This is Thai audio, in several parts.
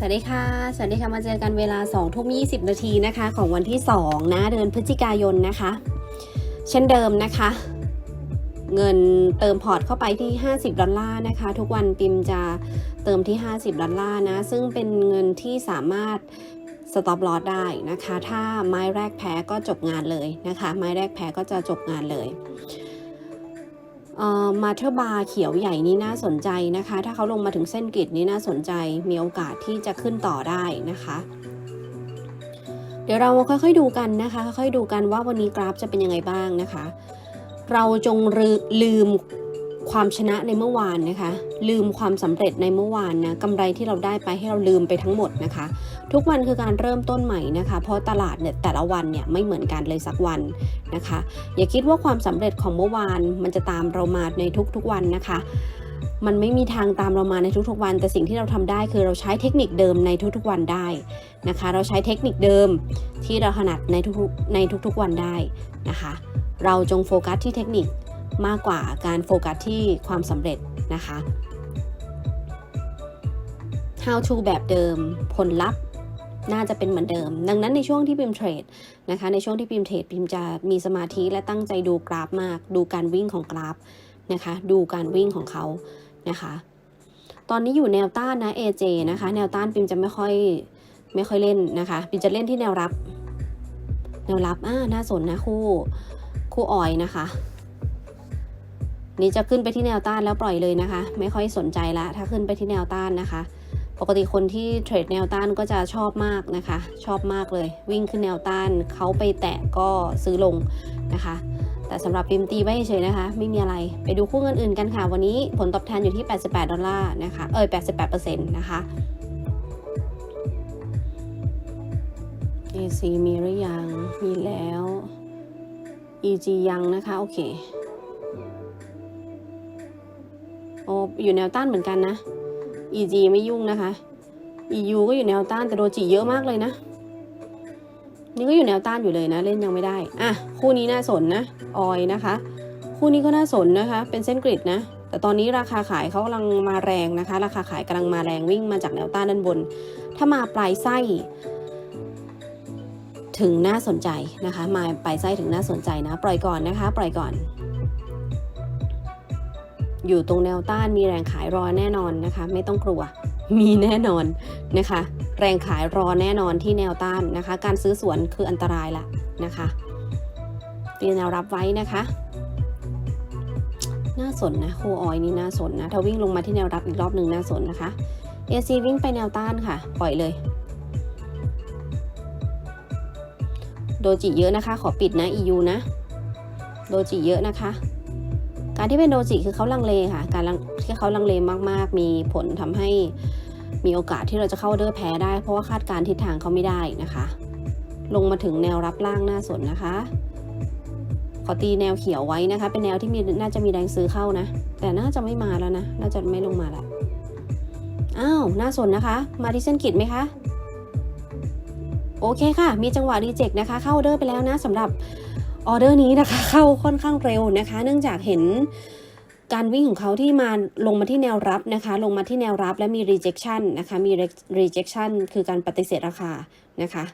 สวัสดีค่ะ สวัสดีค่ะมาเจอกันเวลา2ทุ่ม20 นาทีนะคะ ของวันที่ 2 นะเดือนพฤศจิกายนนะคะ เช่นเดิมนะคะ เงินเติมพอร์ตเข้าไปที่ 50 ดอลลาร์นะคะ ทุกวันปิมจะเติมที่ 50 ดอลลาร์นะ ซึ่งเป็นเงินที่สามารถสต็อปลอสได้นะคะ ถ้าไม้แรกแพ้ก็จบงานเลยนะคะ ไม้แรกแพ้ก็จะจบงานเลย มาเทอร์บาร์เขียวใหญ่นี้น่าสนใจนะคะ ถ้าเขาลงมาถึงเส้นกริดนี้น่าสนใจ มีโอกาสที่จะขึ้นต่อได้นะคะ เดี๋ยวเราค่อยๆดูกันนะคะ ค่อยๆดูกันว่าวันนี้กราฟจะเป็นยังไงบ้างนะคะ เราจงลืม ความชนะในเมื่อวานนะคะ ลืมความสำเร็จในเมื่อวานนะกำไรที่เราได้ไปให้เราลืมไปทั้งหมดนะคะ ทุกวันคือการเริ่มต้นใหม่นะคะ เพราะตลาดเนี่ยแต่ละวันเนี่ยไม่เหมือนกันเลยสักวันนะคะ อย่าคิดว่าความสำเร็จของเมื่อวาน มันจะตามเรามาในทุกๆวันนะคะมันไม่มีทางตามเรามาในทุกๆวัน แต่สิ่งที่เราทำได้คือเราใช้เทคนิคเดิมในทุกๆวันได้นะคะ เราใช้เทคนิคเดิมที่เราถนัดในทุกๆในทุกๆวันได้นะคะ เราจงโฟกัสที่เทคนิค มากกว่าการโฟกัสที่ความสำเร็จนะคะ how to แบบเดิมผลลัพธ์น่าจะเป็นเหมือนเดิม ดังนั้นในช่วงที่พิมเทรดนะคะ ในช่วงที่พิมเทรดพิมจะมีสมาธิและตั้งใจดูกราฟมาก ดูการวิ่งของกราฟนะคะ ดูการวิ่งของเขานะคะ ตอนนี้อยู่แนวต้านนะ AJ นะคะ แนวต้านพิมจะไม่ค่อยไม่ค่อยเล่นนะคะพิมจะเล่นที่แนวรับ แนวรับอ่าน่าสนนะคู่คู่ออยนะคะ นี่จะขึ้นไปที่แนวต้านแล้วปล่อยเลยนะคะ ไม่ค่อยสนใจละถ้าขึ้นไปที่แนวต้านนะคะ ปกติคนที่เทรดแนวต้านก็จะชอบมากนะคะ ชอบมากเลย วิ่งขึ้นแนวต้านเขาไปแตะก็ซื้อลงนะคะแต่สำหรับปิมตีไว้เฉยนะคะ ไม่มีอะไรไปดูคู่เงินอื่นกันค่ะ วันนี้ผลตอบแทนอยู่ที่ 88 ดอลลาร์นะคะ เออ88%นะคะ AC มีหรือยัง มีแล้ว EG ยังนะคะ โอเค โอ้อยู่แนวต้านเหมือนกันนะ EG ไม่ยุ่งนะคะ EU ก็อยู่แนวต้านแต่โดจิเยอะมากเลยนะ นี่ก็อยู่แนวต้านอยู่เลยนะ เล่นยังไม่ได้ อะ คู่นี้น่าสนนะ ออยนะคะ คู่นี้ก็น่าสนนะคะ เป็นเส้นกริดนะ แต่ตอนนี้ราคาขายเขากำลังมาแรงนะคะ ราคาขายกำลังมาแรงวิ่งมาจากแนวต้านด้านบน ถ้ามาปลายไส้ถึงน่าสนใจนะคะ มาปลายไส้ถึงน่าสนใจนะ ปล่อยก่อนนะคะ ปล่อยก่อน อยู่ตรงแนวต้านมีแรงขายรอแน่นอนนะคะ ไม่ต้องกลัวมีแน่นอนนะคะ แรงขายรอแน่นอนที่แนวต้านนะคะ การซื้อสวนคืออันตรายละนะคะเตรียมแนวรับไว้นะคะน่าสนนะโคออยนี่น่าสนนะถ้าวิ่งลงมาที่แนวรับอีกรอบหนึ่งน่าสนนะคะ AC วิ่งไปแนวต้านค่ะ ปล่อยเลย โดจิเยอะนะคะ ขอปิดนะ EU นะ โดจิเยอะนะคะ การที่เป็นโดจิคือเขาลังเลค่ะ การที่เขาลังเลมาก ๆ มีผลทำให้มีโอกาสที่เราจะเข้าเดอร์แพ้ได้ เพราะว่าคาดการทิศทางเขาไม่ได้นะคะ ลงมาถึงแนวรับล่างหน้าสนนะคะ ขอตีแนวเขียวไว้นะคะ เป็นแนวที่มีน่าจะมีแรงซื้อเข้านะ แต่น่าจะไม่มาแล้วนะ น่าจะไม่ลงมาล้วอ้าวน่าสนนะคะ มาที่เส้นกิดไหมคะโอเคค่ะ มีจังหวะรีเจ็คนะคะ เข้าออเดอร์ไปแล้วนะสำหรับ ออเดอร์นี้นะคะเข้าค่อนข้างเร็วนะคะ เนื่องจากเห็นการวิ่งของเขาที่มาลงมาที่แนวรับนะคะ ลงมาที่แนวรับและมี rejection นะคะ มี rejection คือการปฏิเสธราคานะคะ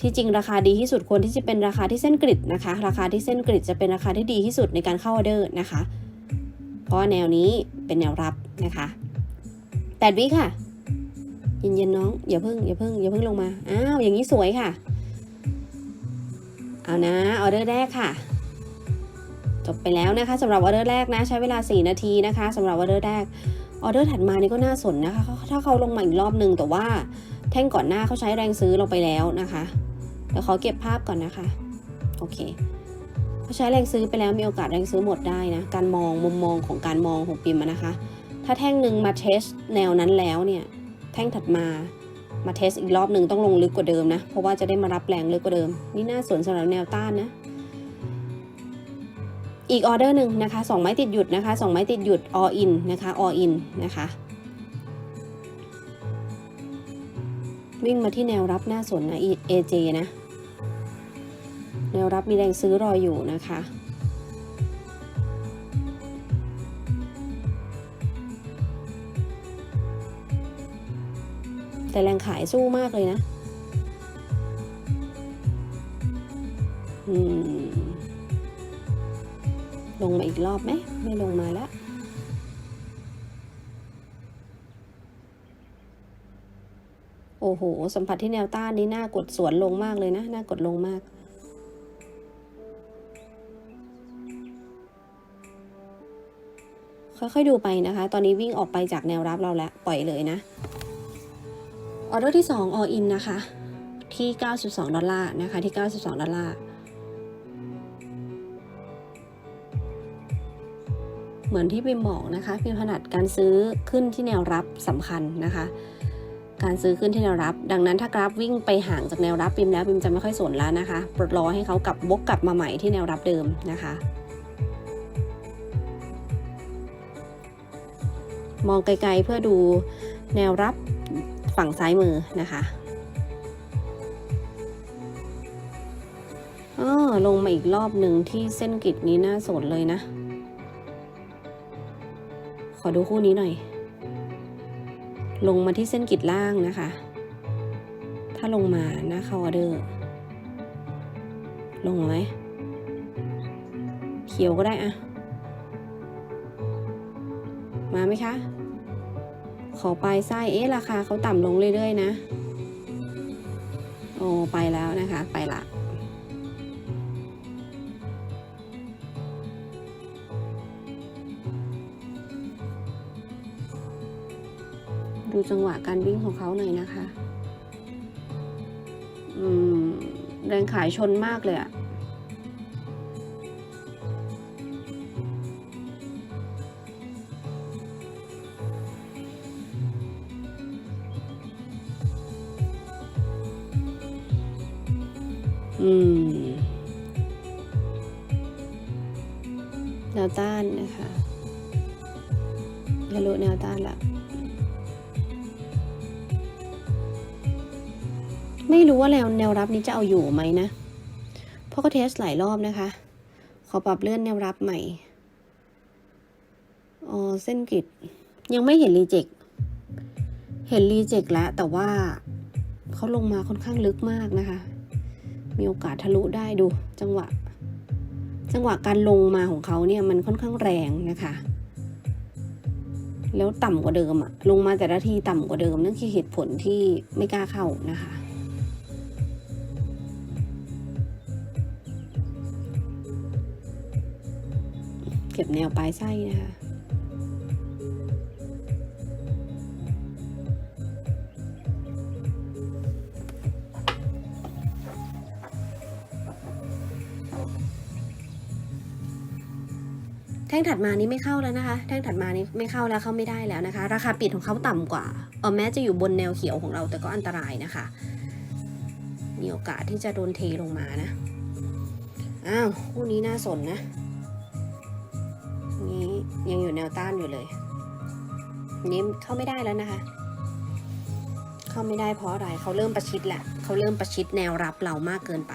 ที่จริงราคาดีที่สุดควรที่จะเป็นราคาที่เส้นกริดนะคะ ราคาที่เส้นกริดจะเป็นราคาที่ดีที่สุดในการเข้าออเดอร์นะคะ เพราะแนวนี้เป็นแนวรับนะคะแปดวิค่ะเย็นๆน้องอย่าเพิ่งอย่าเพิ่งอย่าเพิ่งลงมา อ้าวอย่างนี้สวยค่ะ เอานะออเดอร์แรกค่ะ จบไปแล้วนะคะสำหรับออเดอร์แรกนะ ใช้เวลา 4 นาทีนะคะสำหรับออเดอร์แรกออเดอร์ถัดมานี่ก็น่าสนนะคะถ้าเขาลงมาอีกรอบหนึ่งแต่ว่าแท่งก่อนหน้าเขาใช้แรงซื้อลงไปแล้วนะคะเดี๋ยวขอเก็บภาพก่อนนะคะโอเคเขาใช้แรงซื้อไปแล้วมีโอกาสแรงซื้อหมดได้นะการมองมุมมองของการมองของปิมนะคะ ถ้าแท่งหนึ่งมาเทสแนวนั้นแล้วเนี่ยแท่งถัดมา มาเทสอีกรอบหนึ่งต้องลงลึกกว่าเดิมนะ เพราะว่าจะได้มารับแรงลึกกว่าเดิม นี่น่าสนสำหรับแนวต้านนะ อีกออเดอร์หนึ่งนะคะสองไม้ติดหยุดนะคะสองไม้ติดหยุด all in นะคะ all in นะคะวิ่งมาที่แนวรับหน้าสนนะ AJ นะ แนวรับมีแรงซื้อรออยู่นะคะ แต่แรงขายสู้มากเลยนะ อืม ลงมาอีกรอบไหม ไม่ลงมาแล้วโอ้โห สัมผัสที่แนวต้านนี้น่ากดสวนลงมากเลยนะ น่ากดลงมาก ค่อยๆดูไปนะคะ ตอนนี้วิ่งออกไปจากแนวรับเราแล้ว ปล่อยเลยนะ ออเดอร์ที่ 2 all in นะคะ ที่ 92 ดอลลาร์นะคะ ที่ 92 ดอลลาร์ เหมือนที่พิมบอกนะคะ พิมถนัดการซื้อขึ้นที่แนวรับสำคัญนะคะ การซื้อขึ้นที่แนวรับ ดังนั้นถ้ากราฟวิ่งไปห่างจากแนวรับพิมแล้วพิมจะไม่ค่อยสนแล้วนะคะปลดรอให้เขากลับวกกลับมาใหม่ที่แนวรับเดิมนะคะมองไกลๆเพื่อดูแนวรับ ฝั่งซ้ายมือนะคะออลงมาอีกรอบหนึ่งที่เส้นกิดนี้น่าสนเลยนะ ขอดูคู่นี้หน่อย ลงมาที่เส้นกิดล่างนะคะ ถ้าลงมานะคาออเดอร์ ลงไหมเขียวก็ได้อะมาไหมคะ ขอปลายไส้เอ๊ะราคาเขาต่ำลงเรื่อย ๆ นะ โอ้ไปแล้วนะคะ ไปละดูจังหวะการวิ่งของเขาหน่อยนะคะ อืม แรงขายชนมากเลยอะ อืมแนวต้านนะคะทะลุแนวต้านละไม่รู้ว่าแนวแนวรับนี้จะเอาอยู่ไหมนะ เพราะก็เทสหลายรอบนะคะ ขอปรับเลื่อนแนวรับใหม่อ๋อเส้นกริดยังไม่เห็นรีเจ็คเห็นรีเจ็คแล้วแต่ว่าเขาลงมาค่อนข้างลึกมากนะคะ มีโอกาสทะลุได้ดู จังหวะ จังหวะการลงมาของเขาเนี่ยมันค่อนข้างแรงนะคะ แล้วต่ำกว่าเดิมอะลงมาแต่ละทีต่ำกว่าเดิมนั่นคือเหตุผลที่ไม่กล้าเข้านะคะเก็บแนวปลายไส้นะคะ ท่งถัดมานี้ไม่เข้าแล้วนะคะ แท่งถัดมานี้ไม่เข้าแล้วเข้าไม่ได้แล้วนะคะ ราคาปิดของเขาต่ำกว่าเออแม้จะอยู่บนแนวเขียวของเราแต่ก็อันตรายนะคะ มีโอกาสที่จะโดนเทลงมานะ อ้าวคู่นี้น่าสนนะ นี้ยังอยู่แนวต้านอยู่เลยนี้เข้าไม่ได้แล้วนะคะ เข้าไม่ได้เพราะอะไรเขาเริ่มประชิดแหละเขาเริ่มประชิดแนวรับเรามากเกินไป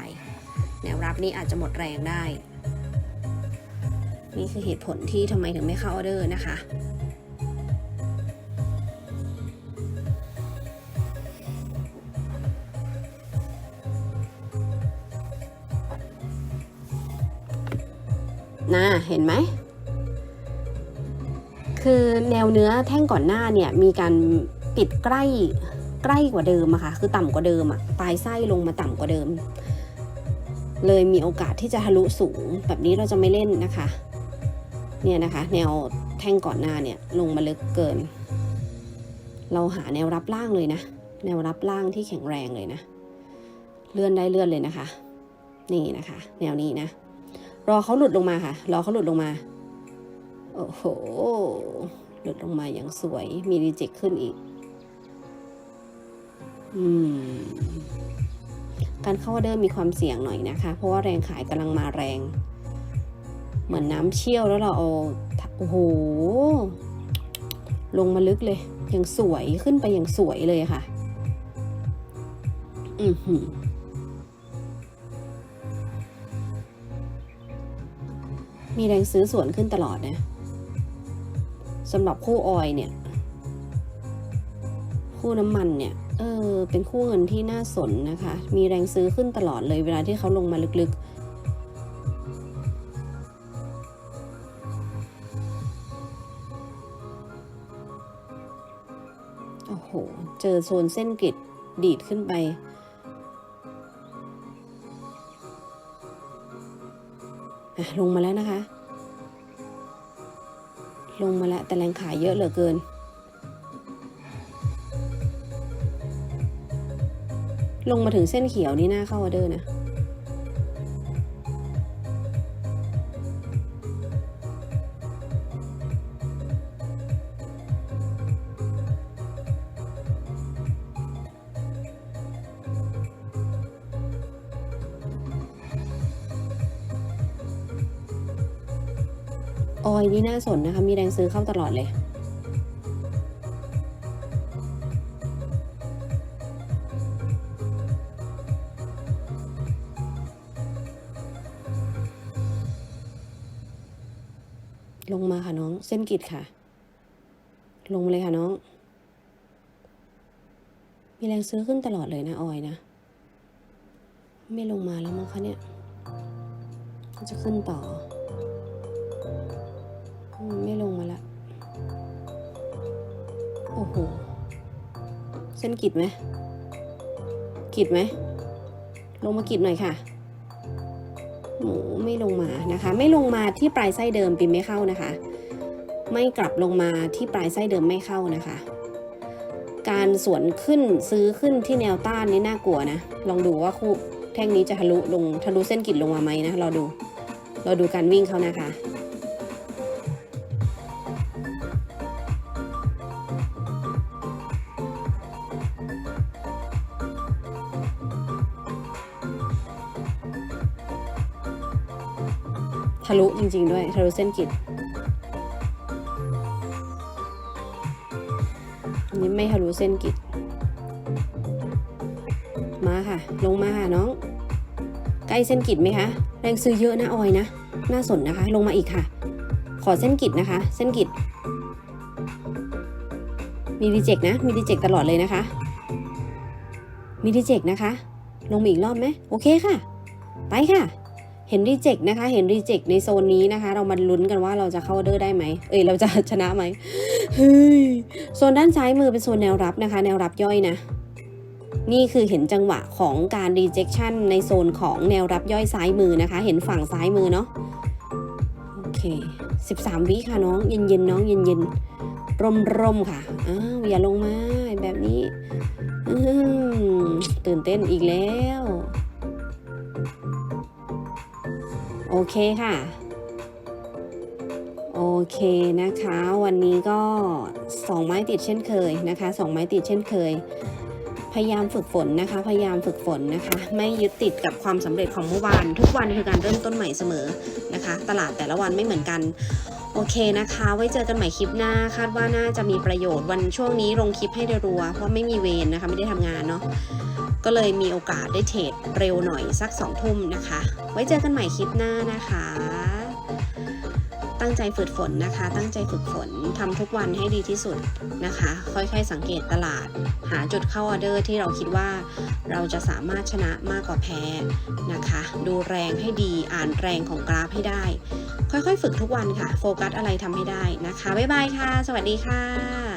แนวรับนี้อาจจะหมดแรงได้ นี่คือเหตุผลที่ทำไมถึงไม่เข้าออเดอร์นะคะน่าเห็นไหม คือแนวเนื้อแท่งก่อนหน้าเนี่ยมีการปิดใกล้ใกล้กว่าเดิมอะค่ะ คือต่ำกว่าเดิมอะปลายไส้ลงมาต่ำกว่าเดิม เลยมีโอกาสที่จะทะลุสูงแบบนี้เราจะไม่เล่นนะคะ เนี่ยนะคะ แนวแท่งก่อนหน้าเนี่ยลงมาลึกเกิน เราหาแนวรับล่างเลยนะ แนวรับล่างที่แข็งแรงเลยนะ เลื่อนได้เลื่อนเลยนะคะ นี่นะคะ แนวนี้นะ รอเขาหลุดลงมาค่ะ รอเขาหลุดลงมา โอ้โห หลุดลงมาอย่างสวย มีรีเจ็คขึ้นอีก อืมการเข้าออเดอร์มีความเสี่ยงหน่อยนะคะ เพราะว่าแรงขายกำลังมาแรง เหมือนน้ำเชี่ยวแล้วเราเอาโอ้โห ลงมาลึกเลยย่างสวยขึ้นไปอย่างสวยเลยค่ะ อือหือมีแรงซื้อสวนขึ้นตลอดนะสำหรับคู่ออยเนี่ยคคู่น้ำมันเนี่ย เออ เป็นคู่เงินที่น่าสนนะคะ มีแรงซื้อขึ้นตลอดเลยเวลาที่เขาลงมาลึกๆ โอ้โห เจอโซนเส้นกริดดีดขึ้นไป ลงมาแล้วนะคะ ลงมาแล้ว แต่แรงขายเยอะเหลือเกิน ลงมาถึงเส้นเขียวนี่น่าเข้าออเดอร์นะ นี่น่าสนนะคะ มีแรงซื้อเข้าตลอดเลย ลงมาค่ะน้อง เส้นกิดค่ะ ลงมาเลยค่ะน้อง มีแรงซื้อขึ้นตลอดเลยนะออยนะ ไม่ลงมาแล้วมั้งคะเนี่ยมันจะขึ้นต่อ ไม่ลงมาละ โอ้โห เส้นกิดไหม กิดไหม ลงมากิดหน่อยค่ะหมูไม่ลงมานะคะ ไม่ลงมาที่ปลายไส้เดิมปิมไม่เข้านะคะ ไม่กลับลงมาที่ปลายไส้เดิมไม่เข้านะคะ การสวนขึ้นซื้อขึ้นที่แนวต้านนี่น่ากลัวนะ ลองดูว่าคู่แท่งนี้จะทะลุลงทะลุเส้นกิดลงมาไหมนะ เราดู เราดูการวิ่งเขานะคะ ทะลุจริง ๆ ด้วยทะลุเส้นกิดอันนี้ไม่ทะลุเส้นกิดมาค่ะ ลงมาค่ะน้อง ใกล้เส้นกิดไหมคะ แรงซื้อเยอะนะออยนะ น่าสนนะคะ ลงมาอีกค่ะ ขอเส้นกิดนะคะ เส้นกิดมีดีเจกนะ มีดีเจกตลอดเลยนะคะ มีดีเจกนะคะ ลงมาอีกรอบไหมโอเคค่ะ ไปค่ะ เห็นรีเจ็คนะคะ เห็นรีเจ็คในโซนนี้นะคะ เรามาลุ้นกันว่าเราจะเข้าออเดอร์ได้ไหม เอ้ยเราจะชนะไหมเฮ้ยโซนด้านซ้ายมือเป็นโซนแนวรับนะคะ แนวรับย่อยนะ นี่คือเห็นจังหวะของการ rejection ในโซนของแนวรับย่อยซ้ายมือนะคะ เห็นฝั่งซ้ายมือเนาะโอเค 13 วิค่ะน้อง เย็นๆน้องเย็นๆร่มๆค่ะอ้าวอย่าลงมาแบบนี้ตื่นเต้นอีกแล้ว โอเคค่ะ โอเคนะคะ วันนี้ก็สองไม้ติดเช่นเคยนะคะสองไม้ติดเช่นเคย พยายามฝึกฝนนะคะ พยายามฝึกฝนนะคะ ไม่ยึดติดกับความสำเร็จของเมื่อวาน ทุกวันคือการเริ่มต้นใหม่เสมอนะคะ ตลาดแต่ละวันไม่เหมือนกันโอเคนะคะ ไว้เจอกันใหม่คลิปหน้า คาดว่าน่าจะมีประโยชน์วันช่วงนี้ลงคลิปให้รัว เพราะไม่มีเวรนะคะ ไม่ได้ทำงานเนาะ ก็เลยมีโอกาสได้เทรดเร็วหน่อยสักสองทุ่มนะคะ ไว้เจอกันใหม่คลิปหน้านะคะ ตั้งใจฝึกฝนนะคะ ตั้งใจฝึกฝนทำทุกวันให้ดีที่สุดนะคะ ค่อยๆสังเกตตลาด หาจุดเข้าออเดอร์ที่เราคิดว่าเราจะสามารถชนะมากกว่าแพ้นะคะ ดูแรงให้ดีอ่านแรงของกราฟให้ได้ ค่อยๆ ฝึกทุกวันค่ะ โฟกัสอะไรทำให้ได้นะคะบ๊ายบายค่ะ สวัสดีค่ะ